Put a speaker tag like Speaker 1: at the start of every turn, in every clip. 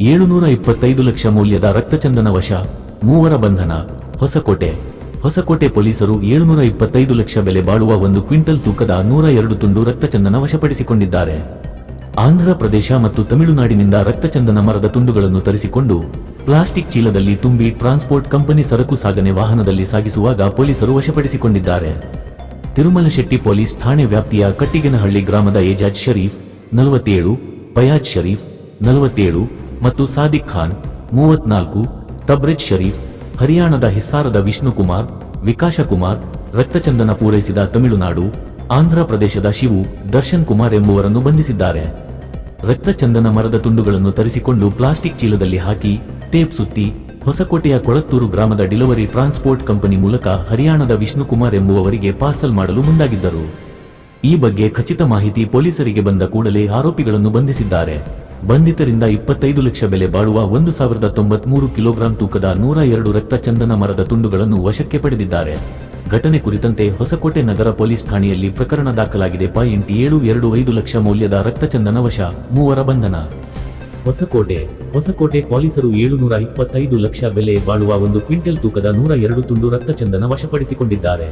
Speaker 1: ಏಳುನೂರ ಇಪ್ಪತ್ತೈದು ಲಕ್ಷ ಮೌಲ್ಯದ ರಕ್ತಚಂದನ ವಶ, ಮೂವರ ಬಂಧನ, ಹೊಸಕೋಟೆ. ಹೊಸಕೋಟೆ ಪೊಲೀಸರು ಏಳುನೂರ ಇಪ್ಪತ್ತೈದು ಲಕ್ಷ ಬೆಲೆ ಬಾಳುವ ಒಂದು ಕ್ವಿಂಟಲ್ ತೂಕದ ನೂರ ಎರಡು ತುಂಡು ರಕ್ತಚಂದನ ವಶಪಡಿಸಿಕೊಂಡಿದ್ದಾರೆ. ಆಂಧ್ರ ಪ್ರದೇಶ ಮತ್ತು ತಮಿಳುನಾಡಿನಿಂದ ರಕ್ತಚಂದನ ಮರದ ತುಂಡುಗಳನ್ನು ತರಿಸಿಕೊಂಡು ಪ್ಲಾಸ್ಟಿಕ್ ಚೀಲದಲ್ಲಿ ತುಂಬಿ ಟ್ರಾನ್ಸ್ಪೋರ್ಟ್ ಕಂಪನಿ ಸರಕು ಸಾಗಣೆ ವಾಹನದಲ್ಲಿ ಸಾಗಿಸುವಾಗ ಪೊಲೀಸರು ವಶಪಡಿಸಿಕೊಂಡಿದ್ದಾರೆ. ತಿರುಮಲಶೆಟ್ಟಿ ಪೊಲೀಸ್ ಠಾಣೆ ವ್ಯಾಪ್ತಿಯ ಕಟ್ಟಿಗೆನಹಳ್ಳಿ ಗ್ರಾಮದ ಏಜಾಜ್ ಶರೀಫ್, ನಲವತ್ತೇಳು, ಪಯಾಜ್ ಶರೀಫ್, ನಲವತ್ತೇಳು ಮತ್ತು ಸಾದಿಕ್ ಖಾನ್, ಮೂವತ್ನಾಲ್ಕು, ತಬ್ರಿಜ್ ಶರೀಫ್, ಹರಿಯಾಣದ ಹಿಸ್ಸಾರದ ವಿಷ್ಣುಕುಮಾರ್ ವಿಕಾಶಕುಮಾರ್ ರಕ್ತಚಂದನ ಪೂರೈಸಿದ ತಮಿಳುನಾಡು, ಆಂಧ್ರ ಪ್ರದೇಶದ ಶಿವು, ದರ್ಶನ್ ಕುಮಾರ್ ಎಂಬುವರನ್ನು ಬಂಧಿಸಿದ್ದಾರೆ. ರಕ್ತಚಂದನ ಮರದ ತುಂಡುಗಳನ್ನು ತರಿಸಿಕೊಂಡು ಪ್ಲಾಸ್ಟಿಕ್ ಚೀಲದಲ್ಲಿ ಹಾಕಿ, ಟೇಪ್ ಸುತ್ತಿ, ಹೊಸಕೋಟೆಯ ಕೊಳತ್ತೂರು ಗ್ರಾಮದ ಡಿಲಿವರಿ ಟ್ರಾನ್ಸ್ಪೋರ್ಟ್ ಕಂಪನಿ ಮೂಲಕ ಹರಿಯಾಣದ ವಿಷ್ಣುಕುಮಾರ್ ಎಂಬುವವರಿಗೆ ಪಾರ್ಸಲ್ ಮಾಡಲು ಮುಂದಾಗಿದ್ದರು. ಈ ಬಗ್ಗೆ ಖಚಿತ ಮಾಹಿತಿ ಪೊಲೀಸರಿಗೆ ಬಂದ ಕೂಡಲೇ ಆರೋಪಿಗಳನ್ನು ಬಂಧಿಸಿದ್ದಾರೆ. ಬಂಧಿತರಿಂದ ಇಪ್ಪತ್ತೈದು ಲಕ್ಷ ಬೆಲೆ ಬಾಳುವ ಒಂದು ಸಾವಿರದ ತೊಂಬತ್ಮೂರು ಕಿಲೋಗ್ರಾಂ ತೂಕದ ನೂರ ಎರಡು ರಕ್ತಚಂದನ ಮರದ ತುಂಡುಗಳನ್ನು ವಶಕ್ಕೆ ಪಡೆದಿದ್ದಾರೆ. ಘಟನೆ ಕುರಿತಂತೆ ಹೊಸಕೋಟೆ ನಗರ ಪೊಲೀಸ್ ಠಾಣೆಯಲ್ಲಿ ಪ್ರಕರಣ ದಾಖಲಾಗಿದೆ. ಪಾಯಿಂಟ್ ಏಳು ಎರಡು ಐದು ಲಕ್ಷ ಮೌಲ್ಯದ ರಕ್ತಚಂದನ ವಶ, ಮೂವರ ಬಂಧನ. ಹೊಸಕೋಟೆ ಹೊಸಕೋಟೆ ಪೊಲೀಸರು ಏಳುನೂರ ಇಪ್ಪತ್ತೈದು ಲಕ್ಷ ಬೆಲೆ ಬಾಳುವ ಒಂದು ಕ್ವಿಂಟಲ್ ತೂಕದ ನೂರ ಎರಡು ತುಂಡು ರಕ್ತಚಂದನ ವಶಪಡಿಸಿಕೊಂಡಿದ್ದಾರೆ.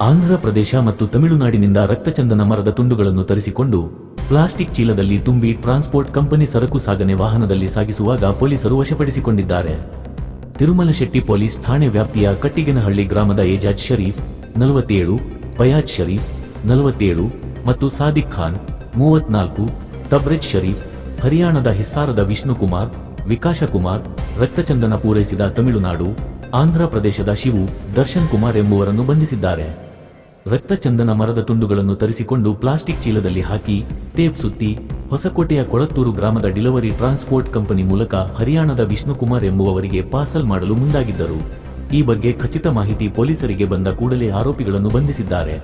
Speaker 1: ಆಂಧ್ರ ಪ್ರದೇಶ ಮತ್ತು ತಮಿಳುನಾಡಿನಿಂದ ರಕ್ತಚಂದನ ಮರದ ತುಂಡುಗಳನ್ನು ತರಿಸಿಕೊಂಡು ಪ್ಲಾಸ್ಟಿಕ್ ಚೀಲದಲ್ಲಿ ತುಂಬಿ ಟ್ರಾನ್ಸ್ಪೋರ್ಟ್ ಕಂಪನಿ ಸರಕು ಸಾಗಣೆ ವಾಹನದಲ್ಲಿ ಸಾಗಿಸುವಾಗ ಪೊಲೀಸರು ವಶಪಡಿಸಿಕೊಂಡಿದ್ದಾರೆ. ತಿರುಮಲಶೆಟ್ಟಿ ಪೊಲೀಸ್ ಠಾಣೆ ವ್ಯಾಪ್ತಿಯ ಕಟ್ಟಿಗೆನಹಳ್ಳಿ ಗ್ರಾಮದ ಏಜಾಜ್ ಶರೀಫ್, ನಲವತ್ತೇಳು ಫಯಾಜ್ ಶರೀಫ್, ನಲವತ್ತೇಳು ಮತ್ತು ಸಾದಿಕ್ ಖಾನ್, ಮೂವತ್ನಾಲ್ಕು, ತಬ್ರೆಜ್ ಶರೀಫ್, ಹರಿಯಾಣದ ಹಿಸ್ಸಾರದ ವಿಷ್ಣುಕುಮಾರ್ ವಿಕಾಶ ಕುಮಾರ್ ರಕ್ತಚಂದನ ಪೂರೈಸಿದ ತಮಿಳುನಾಡು, ಆಂಧ್ರ ಪ್ರದೇಶದ ಶಿವು, ದರ್ಶನ್ ಕುಮಾರ್ ಎಂಬುವರನ್ನು ಬಂಧಿಸಿದ್ದಾರೆ. ರಕ್ತಚಂದನ ಮರದ ತುಂಡುಗಳನ್ನು ತರಿಸಿಕೊಂಡು ಪ್ಲಾಸ್ಟಿಕ್ ಚೀಲದಲ್ಲಿ ಹಾಕಿ ಟೇಪ್ ಸುತ್ತಿ ಹೊಸಕೋಟೆಯ ಕೊಳತ್ತೂರು ಗ್ರಾಮದ ಡಿಲಿವರಿ ಟ್ರಾನ್ಸ್ಪೋರ್ಟ್ ಕಂಪನಿ ಮೂಲಕ ಹರಿಯಾಣದ ವಿಷ್ಣುಕುಮಾರ್ ಎಂಬುವವರಿಗೆ ಪಾರ್ಸಲ್ ಮಾಡಲು ಮುಂದಾಗಿದ್ದರು. ಈ ಬಗ್ಗೆ ಖಚಿತ ಮಾಹಿತಿ ಪೊಲೀಸರಿಗೆ ಬಂದ ಕೂಡಲೇ ಆರೋಪಿಗಳನ್ನು ಬಂಧಿಸಿದ್ದಾರೆ.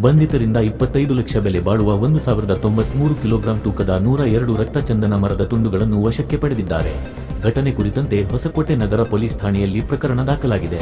Speaker 1: ಬಂಧಿತರಿಂದ ಇಪ್ಪತ್ತೈದು ಲಕ್ಷ ಬೆಲೆ ಬಾಳುವ ಒಂದು ಸಾವಿರದ ತೊಂಬತ್ಮೂರು ಕಿಲೋಗ್ರಾಂ ತೂಕದ ನೂರ ಎರಡು ರಕ್ತ ಚಂದನ ಮರದ ತುಂಡುಗಳನ್ನು ವಶಕ್ಕೆ ಪಡೆದಿದ್ದಾರೆ. ಘಟನೆ ಕುರಿತಂತೆ ಹೊಸಕೋಟೆ ನಗರ ಪೊಲೀಸ್ ಠಾಣೆಯಲ್ಲಿ ಪ್ರಕರಣ ದಾಖಲಾಗಿದೆ.